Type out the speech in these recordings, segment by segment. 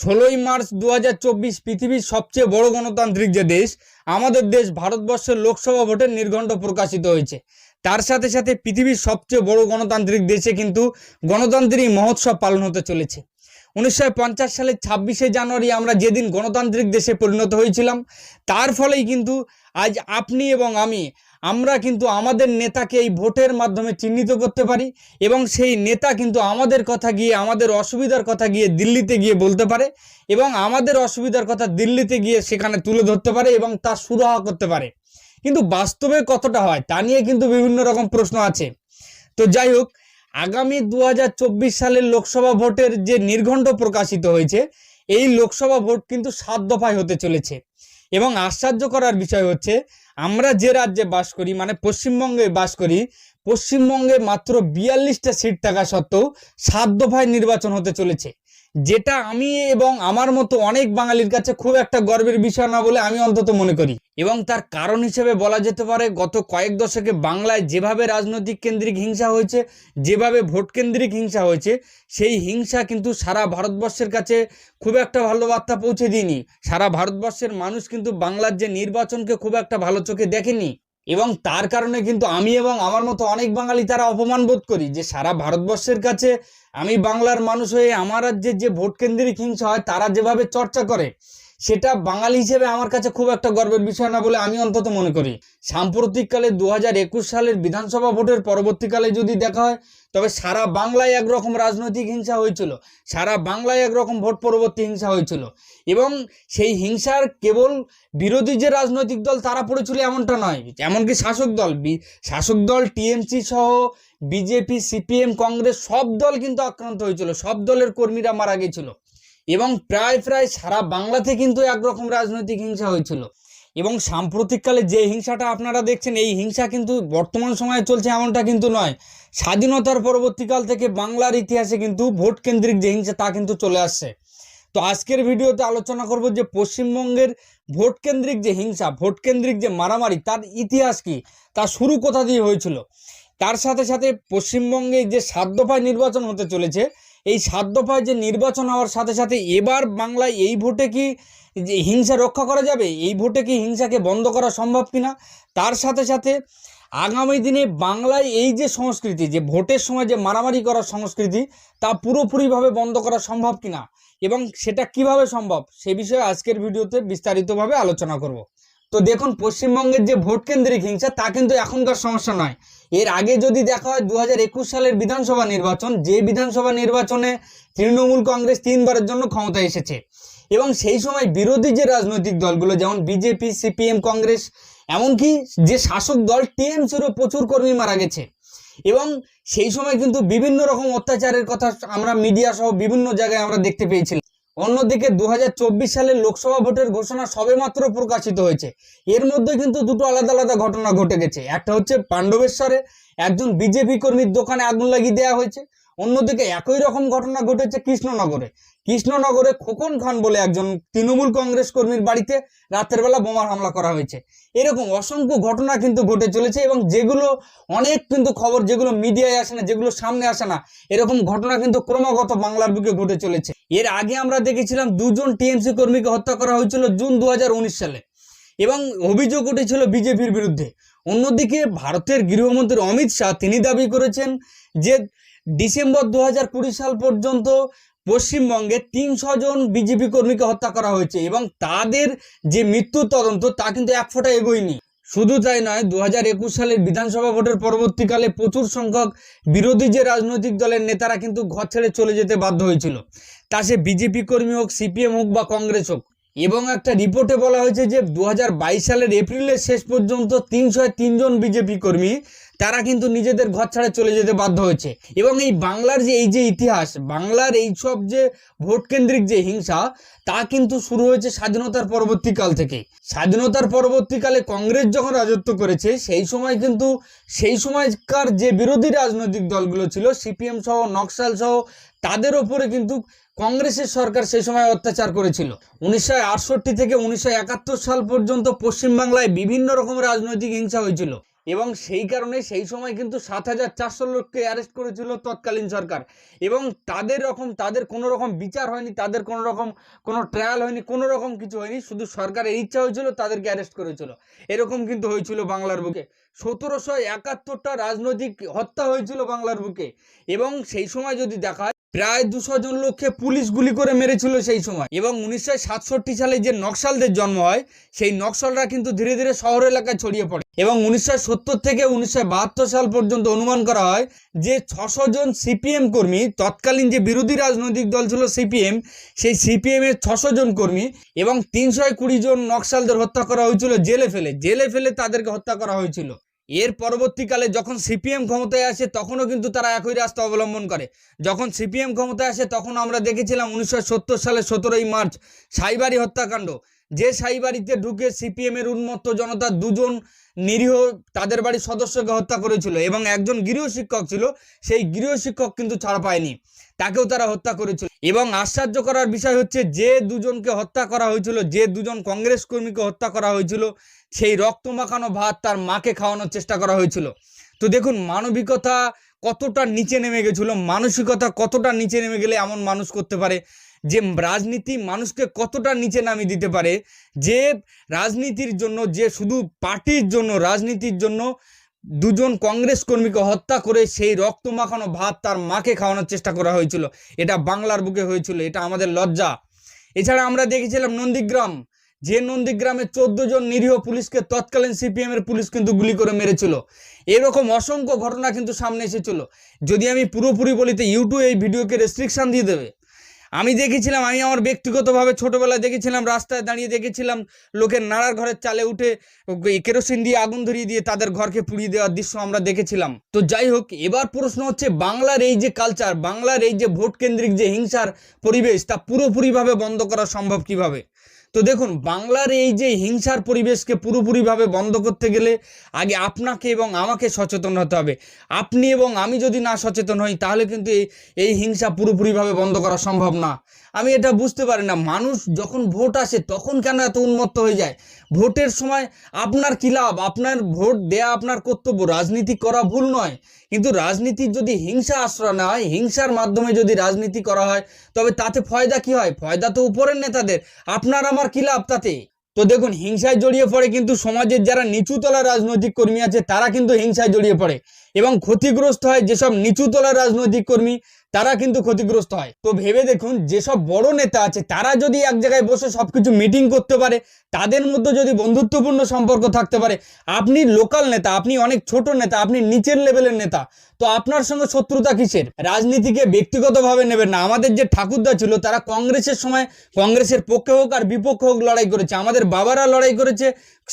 ষোলোই মার্চ দু হাজার চব্বিশ পৃথিবীর সবচেয়ে বড় গণতান্ত্রিক যে দেশ, আমাদের দেশ ভারতবর্ষের লোকসভা ভোটের নির্ঘণ্ট প্রকাশিত হয়েছে। তার সাথে সাথে পৃথিবীর সবচেয়ে বড় গণতান্ত্রিক দেশে কিন্তু গণতান্ত্রিক মহোৎসব পালন হতে চলেছে। উনিশশো পঞ্চাশ সালের ছাব্বিশে জানুয়ারি আমরা যেদিন গণতান্ত্রিক দেশে পরিণত হয়েছিলাম, তার ফলেই কিন্তু আজ আপনি এবং আমি আমরা কিন্তু আমাদের নেতাকে এই ভোটের মাধ্যমে চিহ্নিত করতে পারি এবং সেই নেতা কিন্তু আমাদের কথা গিয়ে, আমাদের অসুবিধার কথা গিয়ে দিল্লিতে গিয়ে বলতে পারে এবং আমাদের অসুবিধার কথা দিল্লিতে গিয়ে সেখানে তুলে ধরতে পারে এবং তা সুরাহা করতে পারে। কিন্তু বাস্তবে কতটা হয় তা নিয়ে কিন্তু বিভিন্ন রকম প্রশ্ন আছে। তো যাই হোক, আগামী দু হাজার চব্বিশ সালের লোকসভা ভোটের যে নির্ঘণ্ট প্রকাশিত হয়েছে, এই লোকসভা ভোট কিন্তু সাত দফায় হতে চলেছে। এবং আশ্চর্য করার বিষয় হচ্ছে, আমরা যে রাজ্যে বাস করি মানে পশ্চিমবঙ্গে বাস করি, পশ্চিমবঙ্গে মাত্র বিয়াল্লিশটা সিট থাকা সত্ত্বেও সাত দফায় নির্বাচন হতে চলেছে। যেটা আমি এবং আমার মতো অনেক বাঙালির কাছে খুব একটা গর্বের বিষয় না বলে আমি অন্তত মনে করি। এবং তার কারণ হিসেবে বলা যেতে পারে, গত কয়েক দশকে বাংলায় যেভাবে রাজনৈতিক কেন্দ্রিক হিংসা হয়েছে, যেভাবে ভোট কেন্দ্রিক হিংসা হয়েছে, সেই হিংসা কিন্তু সারা ভারতবর্ষের কাছে খুব একটা ভালো বার্তা পৌঁছে দিইনি। সারা ভারতবর্ষের মানুষ কিন্তু বাংলার যে নির্বাচনকে খুব একটা ভালো চোখে দেখেনি। এবং তার কারণে কিন্তু আমি এবং আমার মতো অনেক বাঙালি তারা অপমান বোধ করি যে সারা ভারতবর্ষের কাছে আমি বাংলার মানুষ হয়ে আমার রাজ্যের যে ভোট কেন্দ্রিক হিংসা হয়, তারা যেভাবে চর্চা করে সেটা বাঙালি হিসেবে আমার কাছে খুব একটা গর্বের বিষয় না বলে আমি অন্তত মনে করি। সাম্প্রতিককালে দু হাজার একুশ সালের বিধানসভা ভোটের পরবর্তীকালে যদি দেখা হয়, তবে সারা বাংলায় একরকম রাজনৈতিক হিংসা হয়েছিল। সারা বাংলায় একরকম ভোট পরবর্তী হিংসা হয়েছিল। এবং সেই হিংসার কেবল বিরোধী যে রাজনৈতিক দল, তারা পড়েছিল এমনটা নয়। এমনকি শাসক দল শাসক দল, টিএমসি সহ বিজেপি, সিপিএম, কংগ্রেস সব দল কিন্তু আক্রান্ত হয়েছিল। সব দলের কর্মীরা মারা গেছিল। এবং প্রায় প্রায় সারা বাংলাতে কিন্তু একরকম রাজনৈতিক হিংসা হয়েছিল। এবং সাম্প্রতিককালে যে হিংসাটা আপনারা দেখছেন, এই হিংসা কিন্তু বর্তমান সময়ে চলছে এমনটা কিন্তু নয়। স্বাধীনতার পরবর্তীকাল থেকে বাংলার ইতিহাসে কিন্তু ভোট কেন্দ্রিক যে হিংসা, তা কিন্তু চলে আসছে। তো আজকের ভিডিওতে আলোচনা করব যে পশ্চিমবঙ্গের ভোট কেন্দ্রিক যে হিংসা ভোট কেন্দ্রিক যে মারামারি, তার ইতিহাস কি, তা শুরু কোথা দিয়ে হয়েছিল? তার সাথে সাথে পশ্চিমবঙ্গে যে সাত দফায় নির্বাচন হতে চলেছে, এই সাত দফায় যে নির্বাচন হওয়ার সাথে সাথে এবার বাংলায় এই ভোটে কি যে হিংসা রক্ষা করা যাবে? এই ভোটে কি হিংসাকে বন্ধ করা সম্ভব কিনা? তার সাথে সাথে আগামী দিনে বাংলায় এই যে সংস্কৃতি, যে ভোটের সময় যে মারামারি করার সংস্কৃতি, তা পুরোপুরিভাবে বন্ধ করা সম্ভব কিনা? এবং সেটা কীভাবে সম্ভব? সে বিষয়ে আজকের ভিডিওতে বিস্তারিতভাবে আলোচনা করব। তো দেখুন, পশ্চিমবঙ্গের যে ভোট কেন্দ্রিক হিংসা, তা কিন্তু এখনকার সমস্যা নয়। এর আগে যদি দেখা হয় দু হাজার একুশ সালের বিধানসভা নির্বাচন, যে বিধানসভা নির্বাচনে তৃণমূল কংগ্রেস তিনবারের জন্য ক্ষমতা এসেছে। এবং সেই সময় বিরোধী যে রাজনৈতিক দলগুলো, যেমন বিজেপি, সিপিএম কংগ্রেস, এমনকি যে শাসক দল, টিএমসিরও প্রচুর কর্মী মারা গেছে। এবং সেই সময় কিন্তু বিভিন্ন রকম অত্যাচারের কথা আমরা মিডিয়া সহ বিভিন্ন জায়গায় আমরা দেখতে পেয়েছিলাম। অন্যদিকে দু সালের লোকসভা ভোটের ঘোষণা সবেমাত্র প্রকাশিত হয়েছে। এর মধ্যে কিন্তু দুটো আলাদা আলাদা ঘটনা ঘটে গেছে। একটা হচ্ছে পাণ্ডবেশ্বরে একজন বিজেপি কর্মীর দোকানে আগুন লাগিয়ে দেওয়া হয়েছে। অন্যদিকে একই রকম ঘটনা ঘটেছে কৃষ্ণনগরে। কৃষ্ণনগরে খোকন খান বলে একজন তৃণমূল কংগ্রেস কর্মীর বাড়িতে রাতের বেলা বোমার হামলা করা হয়েছে। এরকম অসংখ্য ঘটনা কিন্তু ঘটে চলেছে এবং যেগুলো অনেক কিন্তু খবর, যেগুলো মিডিয়ায় আসে না, যেগুলো সামনে আসে না, এরকম ঘটনা কিন্তু ক্রমাগত বাংলার বুকে ঘটে চলেছে। এর আগে আমরা দেখেছিলাম দুজন টিএমসি কর্মীকে হত্যা করা হয়েছিল জুন দু হাজার উনিশ সালে। এবং অভিযোগ উঠেছিল বিজেপির বিরুদ্ধে। অন্যদিকে ভারতের গৃহমন্ত্রী অমিত শাহ তিনি দাবি করেছেন যে ডিসেম্বর দু হাজার কুড়ি সাল পর্যন্ত পশ্চিমবঙ্গে তিনশো জন বিজেপি কর্মীকে হত্যা করা হয়েছে এবং তাদের যে মৃত্যুর তদন্ত তা কিন্তু এক ফোঁটা এগোয়নি। শুধু তাই নয় দু হাজার একুশ সালের বিধানসভা ভোটের পরবর্তীকালে প্রচুর সংখ্যক বিরোধী যে রাজনৈতিক দলের নেতারা কিন্তু ঘর ছেড়ে চলে যেতে বাধ্য হয়েছিল। তা সে বিজেপি কর্মী হোক, সিপিএম হোক বা কংগ্রেস হোক। এবং একটা রিপোর্টে বলা হয়েছে যে দু হাজার বাইশ সালের এপ্রিলের শেষ পর্যন্ত তিনশো তিনজন বিজেপি কর্মী তারা কিন্তু নিজেদের ঘর ছাড়া চলে যেতে বাধ্য হয়েছে। এবং এই বাংলার যে এই যে ইতিহাস, বাংলার এই সব যে ভোট কেন্দ্রিক যে হিংসা, তা কিন্তু শুরু হয়েছে স্বাধীনতার পরবর্তীকাল থেকে। স্বাধীনতার পরবর্তীকালে কংগ্রেস যখন রাজত্ব করেছে, সেই সময় কিন্তু সেই সময়কার যে বিরোধী রাজনৈতিক দলগুলো ছিল, সিপিএম সহ, নকশাল সহ, তাদের ওপরে কিন্তু কংগ্রেসের সরকার সেই সময় অত্যাচার করেছিল। উনিশশো আটষট্টি থেকে উনিশশো একাত্তর সাল পর্যন্ত পশ্চিমবাংলায় বিভিন্ন রকম রাজনৈতিক হিংসা হয়েছিল। এবং সেই কারণে সেই সময় কিন্তু সাত হাজার চারশো লোককে অ্যারেস্ট করেছিল তৎকালীন সরকার। এবং তাদের রকম, তাদের কোনো রকম বিচার হয়নি, তাদের কোনো রকম, কোনো ট্রায়াল হয়নি, কোনো রকম কিছু হয়নি, শুধু সরকারের ইচ্ছা হয়েছিল তাদেরকে অ্যারেস্ট করেছিল। এরকম কিন্তু হয়েছিল বাংলার বুকে। সতেরোশো একাত্তরটা রাজনৈতিক হত্যা হয়েছিল বাংলার বুকে। এবং সেই সময় যদি দেখা প্রায় দুশো জন লোককে পুলিশ গুলি করে মেরেছিল সেই সময়। এবং উনিশশো সাতষট্টি সালে যে নকশালদের জন্ম হয়, সেই নকশালরা কিন্তু ধীরে ধীরে শহর এলাকায় ছড়িয়ে পড়ে। এবং উনিশশো সত্তর থেকে উনিশশো বাহাত্তর সাল পর্যন্ত অনুমান করা হয় যে ছশো জন সিপিএম কর্মী, তৎকালীন যে বিরোধী রাজনৈতিক দল ছিল সিপিএম, সেই সিপিএম এর ছশো জন কর্মী এবং তিনশো কুড়ি জন নকশালদের হত্যা করা হয়েছিল জেলে ফেলে। জেলে ফেলে তাদেরকে হত্যা করা হয়েছিল। এর পরবর্তীকালে যখন সিপিএম ক্ষমতায় আসে, তখনও কিন্তু তারা একই রাস্তা অবলম্বন করে। যখন সিপিএম ক্ষমতায় আসে, তখন আমরা দেখেছিলাম উনিশশো সত্তর সালে সতেরোই মার্চ সাইবারি হত্যাকাণ্ড। যে সাইবাড়িতে ঢুকে সিপিএম এর উন্মত্ত জনতা দুজন নিরীহ তাদের বাড়ির সদস্যকে হত্যা করেছিল এবং একজন গৃহ শিক্ষক ছিল, সেই গৃহ শিক্ষক কিন্তু ছাড়া পায়নি। তাকেও তারা হত্যা করেছিল। এবং আশ্চর্য করার বিষয় হচ্ছে, যে দুজনকে হত্যা করা হয়েছিল, যে দুজন কংগ্রেস কর্মীকে হত্যা করা হয়েছিল সেই রক্ত মাখানো ভাত তার মাকে খাওয়ানোর চেষ্টা করা হয়েছিল। তো দেখুন, মানবিকতা কতটা নিচে নেমে গেছিল, মানসিকতা কতটা নিচে নেমে গেলে এমন মানুষ করতে পারে, যে রাজনীতি মানুষকে কতটা নিচে নামিয়ে দিতে পারে, যে রাজনীতির জন্য, যে শুধু পার্টির জন্য, রাজনীতির জন্য দুজন কংগ্রেস কর্মীকে হত্যা করে সেই রক্ত মাখানো ভাত তার মাকে খাওয়ানোর চেষ্টা করা হয়েছিল। এটা বাংলার বুকে হয়েছিল, এটা আমাদের লজ্জা। এছাড়া আমরা দেখেছিলাম নন্দীগ্রাম যে নন্দীগ্রামে চোদ্দ জন নিরীহ পুলিশকে তৎকালীন সিপিএম এর পুলিশ কিন্তু গুলি করে মেরেছিল। এরকম অসংখ্য ঘটনা কিন্তু সামনে এসেছিল। যদি আমি পুরোপুরি বলি তো ইউটিউব এই ভিডিওকে রেস্ট্রিকশন দিয়ে দেবে। আমি দেখেছিলাম, আমি আমার ব্যক্তিগতভাবে ছোটবেলায় দেখেছিলাম, রাস্তায় দাঁড়িয়ে দেখেছিলাম লোকের নাড়ার ঘরের চালে উঠে কেরোসিন দিয়ে আগুন ধরিয়ে দিয়ে তাদের ঘরকে পুড়িয়ে দেওয়ার দৃশ্য আমরা দেখেছিলাম। তো যাই হোক, এবার প্রশ্ন হচ্ছে বাংলার এই যে কালচার বাংলার এই যে ভোট কেন্দ্রিক যে হিংসার পরিবেশ, তা পুরোপুরিভাবে বন্ধ করা সম্ভব কীভাবে? তো দেখুন, বাংলার এই যে হিংসার পরিবেশকে পুরোপুরিভাবে বন্ধ করতে গেলে আগে আপনাকে এবং আমাকে সচেতন হতে হবে। আপনি এবং আমি যদি না সচেতন হই, তাহলে কিন্তু এই এই হিংসা পুরোপুরিভাবে বন্ধ করা সম্ভব না। আমি এটা বুঝতে পারি না। মানুষ যখন ভোট আসে, তখন কেন এত উন্মত্ত হয়ে যায়? ভোটের সময় আপনার কী লাভ? আপনার ভোট দেয়া আপনার কর্তব্য। রাজনীতি করা ভুল নয়। কিন্তু রাজনীতির যদি হিংসা আশ্রয় না হয়, হিংসার মাধ্যমে যদি রাজনীতি করা হয়, তবে তাতে ফয়দা কি হয়? ফয়দা তো উপরের নেতাদের। আপনার আমার কি লাভ তাতে? তো দেখুন, হিংসায় জড়িয়ে পড়ে কিন্তু সমাজের যারা নিচুতলা রাজনৈতিক কর্মী আছে, তারা কিন্তু হিংসায় জড়িয়ে পড়ে এবং ক্ষতিগ্রস্ত হয় যেসব নিচুতলা রাজনৈতিক কর্মী। তারা কিন্তু ক্ষতিগ্রস্ত হয়। তো ভেবে দেখুন, যেসব বড় নেতা আছে, তারা যদি এক জায়গায় বসে সবকিছু মিটিং করতে পারে, তাদের মধ্যে যদি বন্ধুত্বপূর্ণ সম্পর্ক থাকতে পারে, আপনি লোকাল নেতা, আপনি অনেক ছোট নেতা, আপনি নিচের লেভেলের নেতা, তো আপনার সঙ্গে শত্রুতা কিসের? রাজনীতিকে ব্যক্তিগতভাবে নেবেন না। আমাদের যে ঠাকুরদা ছিল, তারা কংগ্রেসের সময় কংগ্রেসের পক্ষে হোক আর বিপক্ষে হোক লড়াই করেছে। আমাদের বাবারা লড়াই করেছে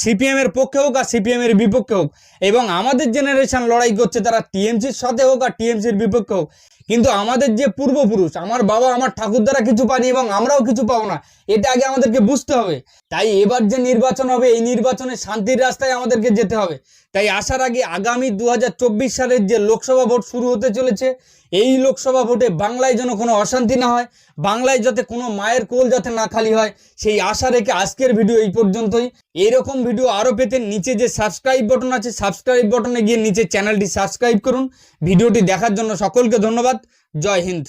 সিপিএম এর পক্ষে হোক আর সিপিএম এর বিপক্ষে হোক, এবং আমাদের জেনারেশন লড়াই করছে তারা টিএমসির সাথে হোক আর টিএমসির বিপক্ষে হোক, কিন্তু আমাদের যে পূর্বপুরুষ, আমার বাবা, আমার ঠাকুরদারা কিছু পানি এবং আমরাও কিছু পাবো না, এটা আগে আমাদেরকে বুঝতে হবে। তাই এবার যে নির্বাচন হবে, এই নির্বাচনে শান্তির রাস্তায় আমাদেরকে যেতে হবে। তাই আসার আগে আগামী দু হাজার চব্বিশ সালের যে লোকসভা ভোট শুরু হতে চলেছে এই লোকসভা ভোটে বাংলায় যেন কোনো অশান্তি না হয়, বাংলায় যাতে কোনো মায়ের কোল যাতে না খালি হয়, সেই আশা রেখে আজকের ভিডিও এই পর্যন্তই। এরকম ভিডিও আরও পেতে নিচে যে সাবস্ক্রাইব বটন আছে সাবস্ক্রাইব বটনে গিয়ে নিচে চ্যানেলটি সাবস্ক্রাইব করুন। ভিডিওটি দেখার জন্য সকলকে ধন্যবাদ। জয় হিন্দ।